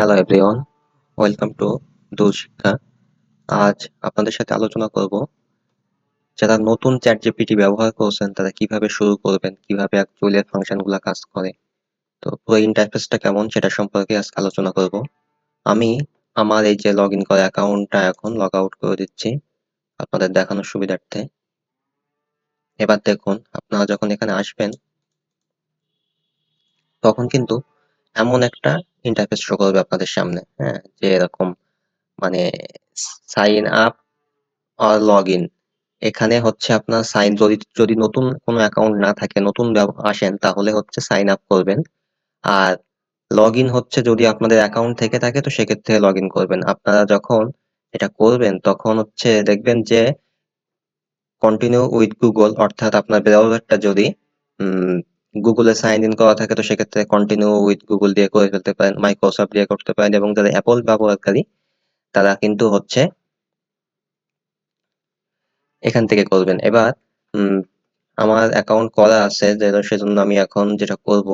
Hello everyone welcome to দূর শিক্ষা আজ আপনাদের সাথে আলোচনা করব যারা নতুন চ্যাট জিপিটি ব্যবহার করছেন, তারা কীভাবে শুরু করবেন, কীভাবে অ্যাকচুয়ালি ফাংশনগুলো কাজ করে, তো পুরো ইন্টারফেসটা কেমন সেটা সম্পর্কে আজকে আলোচনা করব। আমি আমার এই যে লগ ইন করা অ্যাকাউন্টটা এখন লগ আউট করে দিচ্ছি আপনাদের দেখানোর সুবিধার্থে। এবার দেখুন, আপনারা যখন এখানে আসবেন, তখন কিন্তু এমন একটা ইন্টারফেস শো করবে আপনাদের সামনে হ্যাঁ? যে এরকম মানে সাইন আপ আর লগ ইন এখানে হচ্ছে আপনার সাইন যদি যদি নতুন কোনো অ্যাকাউন্ট না থাকে, নতুন আসেন, তাহলে হচ্ছে সাইন আপ করবেন। আর লগ ইন হচ্ছে যদি আপনাদের অ্যাকাউন্ট থেকে থাকে, তো সেক্ষেত্রে লগ ইন করবেন। আপনারা যখন এটা করবেন, তখন হচ্ছে দেখবেন যে কন্টিনিউ উইথ গুগল অর্থাৎ আপনার ব্রাউজারটা যদি গুগলে সাইন ইন করা থাকে, তো সেক্ষেত্রে কন্টিনিউ উইথ গুগল দিয়ে করে ফেলতে পারেন মাইক্রোসফট দিয়ে করতে পারেন, এবং যারা অ্যাপল ব্যবহারকারী, তারা কিন্তু হচ্ছে এখান থেকে করবেন। এবার আমার অ্যাকাউন্ট করা আছে যে সেজন্য আমি এখন যেটা করব,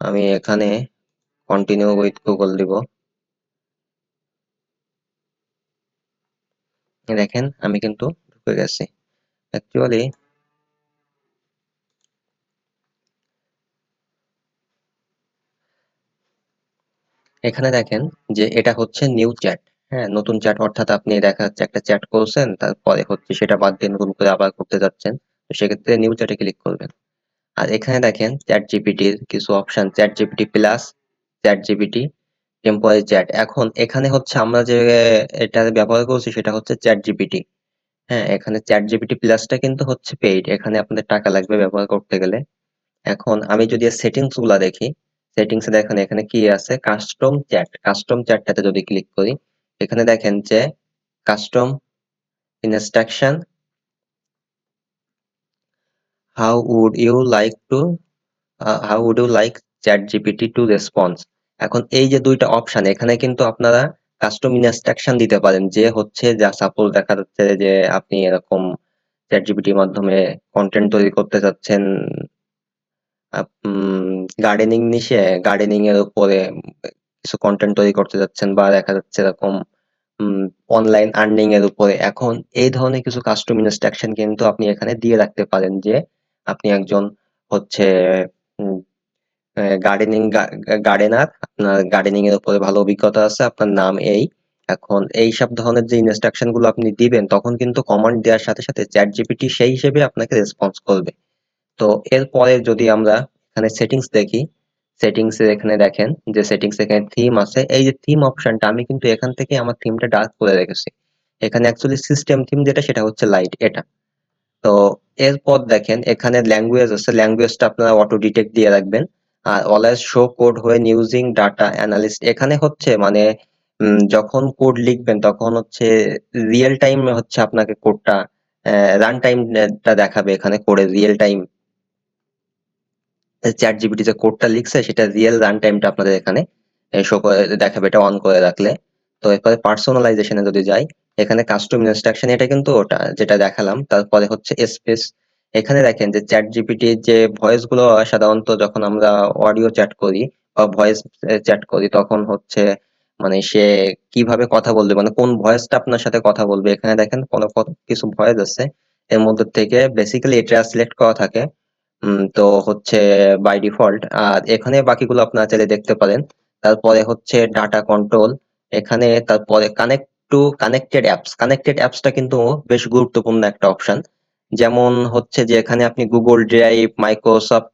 আমি এখানে কন্টিনিউ উইথ গুগল দিব। দেখেন, আমি কিন্তু ঢুকে গেছি। অ্যাকচুয়ালি এখানে দেখেন যে এটা হচ্ছে নিউ চ্যাট হ্যাঁ নতুন চ্যাট অর্থাৎ আপনি দেখা যাচ্ছে একটা চ্যাট করছেন, তারপরে হচ্ছে সেটা বাদ দিয়ে নতুন করে আবার করতে যাচ্ছেন, তো সেক্ষেত্রে নিউ চ্যাটে ক্লিক করবেন। আর এখানে দেখেন চ্যাট জিপিটির কিছু option chat GPT plus chat GPT temporary chat এখন এখানে হচ্ছে আমরা যে এটা ব্যবহার করছি সেটা হচ্ছে চ্যাট জিপিটি হ্যাঁ এখানে চ্যাট জিপিটি প্লাসটা কিন্তু হচ্ছে পেইড এখানে আপনাদের টাকা লাগবে ব্যবহার করতে গেলে। এখন আমি যদি সেটিংসগুলা দেখি সেটিংস এ দেখেন, এখানে কি আছে? কাস্টম চ্যাট কাস্টম চ্যাটটাতে যদি ক্লিক করি, এখানে দেখেন যে custom instruction how would you like to how would you like chat GPT to response এখন এই যে দুইটা অপশন এখানে কিন্তু আপনারা কাস্টম ইনস্ট্রাকশন দিতে পারেন। যে হচ্ছে, যা সাপোজ দেখা যাচ্ছে যে আপনি এরকম চ্যাট জিপিটির মাধ্যমে কন্টেন্ট তৈরি করতে চাচ্ছেন গার্ডেনিং নিশে গার্ডেনিং এর উপরে কিছু কন্টেন্ট তৈরি করতে যাচ্ছেন বা দেখা যাচ্ছে এরকম অনলাইন আর্নিং এর উপরে। এখন এই ধরনের কিছু কাস্টম ইনস্ট্রাকশন কিন্তু আপনি এখানে দিয়ে রাখতে পারেন যে, আপনি একজন হচ্ছে গার্ডেনিং গার্ডেনার আপনার গার্ডেনিং এর উপরে ভালো অভিজ্ঞতা আছে, আপনার নাম এই। এখন এই সব ধরনের যে ইনস্ট্রাকশনগুলো আপনি দিবেন, তখন কিন্তু কমান্ড দেওয়ার সাথে সাথে চ্যাট জিপিটি সেই হিসেবে আপনাকে রেসপন্স করবে। তো এরপরে যদি আমরা এখানে সেটিংস দেখি। সেটিংস এখানে দেখেন যে সেটিংস এখানে থিম আছে। এই যে থিম অপশনটা আমি কিন্তু এখান থেকে আমার থিমটা ডার্ক করে রেখেছি। এখানে অ্যাকচুয়ালি সিস্টেম থিম যেটা, সেটা হচ্ছে লাইট এটা। তো এরপর দেখেন, এখানে ল্যাঙ্গুয়েজ আছে। ল্যাঙ্গুয়েজটা আপনারা অটো ডিটেক্ট দিয়ে রাখবেন। আর অলওয়েজ শো কোড হয়ে ইউজিং ডাটা অ্যানালিস্ট এখানে হচ্ছে মানে যখন কোড লিখবেন, তখন হচ্ছে রিয়েল টাইম হচ্ছে আপনাকে কোডটা রান টাইমটা দেখাবে এখানে কোডের রিয়েল টাইম চ্যাট জিপিটি যে কোডটা লিখছে, সেটা রিয়েল রান টাইমটা আপনাদের এখানে শো করে, দেখাবে, এটা অন করে রাখলে। তো এরপরে পার্সোনালাইজেশনে যদি যাই, এখানে কাস্টম ইনস্ট্রাকশন এটা কিন্তু ওটা, যেটা দেখালাম। তারপরে হচ্ছে স্পেস এখানে দেখেন যে চ্যাট জিপিটি যে ভয়েসগুলো সাধারণত যখন আমরা অডিও চ্যাট করি বা ভয়েস চ্যাট করি, তখন হচ্ছে মানে সে কীভাবে কথা বলবে মানে কোন ভয়েসটা আপনার সাথে কথা বলবে। এখানে দেখেন কোনো কিছু ভয়েস আছে, এর মধ্যে থেকে বেসিক্যালি এটা সিলেক্ট করা থাকে। তো হচ্ছে বাই ডিফল্ট আর এখানে বাকিগুলো আপনারা চাইলে দেখতে পারেন। তারপরে হচ্ছে ডাটা কন্ট্রোল এখানে তারপরে connect to connected apps connected অ্যাপসটা কিন্তু বেশ গুরুত্বপূর্ণ একটা অপশন যেমন হচ্ছে যে এখানে আপনি Google drive Microsoft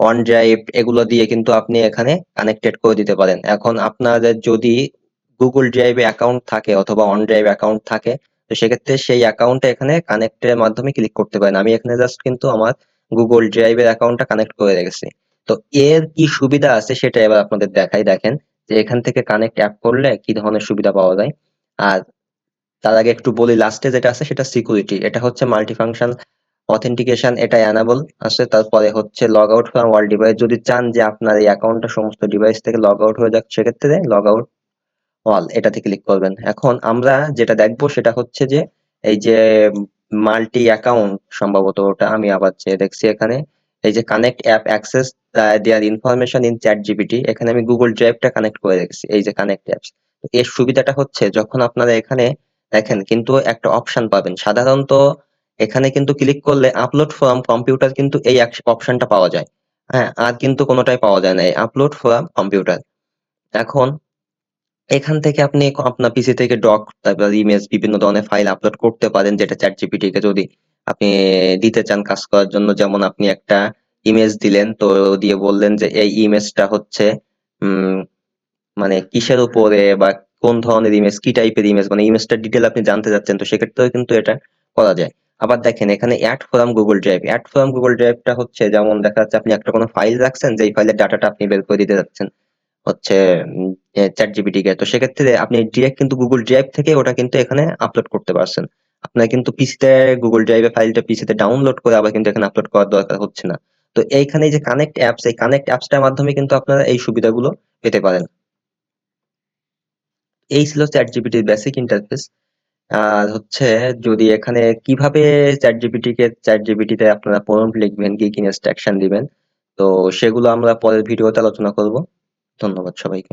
OneDrive এগুলো দিয়ে কিন্তু আপনি এখানে কানেক্টেড করে দিতে পারেন। এখন আপনাদের যদি গুগল ড্রাইভে অ্যাকাউন্ট থাকে অথবা অন ড্রাইভ অ্যাকাউন্ট থাকে, তো সেক্ষেত্রে সেই অ্যাকাউন্টে এখানে কানেক্টের মাধ্যমে ক্লিক করতে পারেন। আমি এখানে জাস্ট কিন্তু আমার গুগল ড্রাইভের অ্যাকাউন্টটা কানেক্ট করে রেখেছি। তো এর কি সুবিধা আছে সেটা এবার আপনাদের দেখাই। দেখেন যে এখান থেকে কানেক্ট অ্যাপ করলে কি ধরনের সুবিধা পাওয়া যায়? আর তার আগে একটু বলি লাস্টে যেটা আছে সেটা সিকিউরিটি এটা হচ্ছে মাল্টিফাংশন অথেন্টিকেশন এটা অ্যানাবল আছে। তারপরে হচ্ছে log out from all device যদি চান যে আপনার এই অ্যাকাউন্টটা সমস্ত ডিভাইস থেকে লগ আউট হয়ে যাক, সেক্ষেত্রে লগ আউট অল এটাতে ক্লিক করবেন। এখন আমরা যেটা দেখব সেটা হচ্ছে যে এই যে মাল্টি অ্যাকাউন্ট সম্ভবত ওটা আমি আবার চেয়ে দেখছি এখানে। এই যে connect app access their information in chat GPT এখানে আমি গুগল ড্রাইভটা কানেক্ট করে রেখেছি এই যে কানেক্ট অ্যাপস এর সুবিধাটা হচ্ছে যখন আপনারা এখানে দেখেন কিন্তু একটা অপশন পাবেন। সাধারণত এখানে কিন্তু ক্লিক করলে আপলোড ফ্রম কম্পিউটার কিন্তু এই অপশনটা পাওয়া যায়। হ্যাঁ আর কিন্তু কোনোটাই পাওয়া যায় না, এই আপলোড ফ্রম কম্পিউটার এখন এখান থেকে আপনি আপনার পিসি থেকে ডক তারপর ইমেজ বিভিন্ন ধরনের ফাইল আপলোড করতে পারেন, যেটা চ্যাট জিপিটি কে যদি আপনি দিতে চান কাজ করার জন্য। যেমন আপনি একটা ইমেজ দিলেন, তো দিয়ে বললেন যে এই ইমেজটা হচ্ছে মানে কিসের উপরে বা কোন ধরনের ইমেজ কি টাইপের ইমেজ মানে ইমেজটার ডিটেল আপনি জানতে চাচ্ছেন, তো সেক্ষেত্রেও কিন্তু এটা করা যায়। আবার দেখেন, এখানে add from Google Drive add from Google ড্রাইভটা হচ্ছে, যেমন দেখা যাচ্ছে আপনি একটা কোনো ফাইল রাখছেন, যেই ফাইলের ডাটাটা আপনি বের করে দিতে যাচ্ছেন। হচ্ছে চ্যাট জিপিটি কে। তো সেক্ষেত্রে আপনি ডিরেক্ট কিন্তু গুগল ড্রাইভ থেকে ওটা কিন্তু এখানে আপলোড করতে পারছেন। আপনার কিন্তু পিসিতে গুগল ড্রাইভে ফাইলটা পিসিতে ডাউনলোড করে আবার কিন্তু এখানে আপলোড করার দরকার হচ্ছে না। তো এইখানে যে কানেক্ট অ্যাপস এই কানেক্ট অ্যাপসটার মাধ্যমে কিন্তু আপনারা এই সুবিধাগুলো পেতে পারেন। এই ছিল চ্যাট জিপিটির বেসিক ইন্টারফেস আর হচ্ছে যদি এখানে কীভাবে চ্যাট জিপিটি কে চ্যাট জিপিটিতে আপনারা প্রম্পট লিখবেন, কি কি ইনস্ট্রাকশন দিবেন, তো সেগুলো আমরা পরের ভিডিওতে আলোচনা করব। ধন্যবাদ সবাইকে।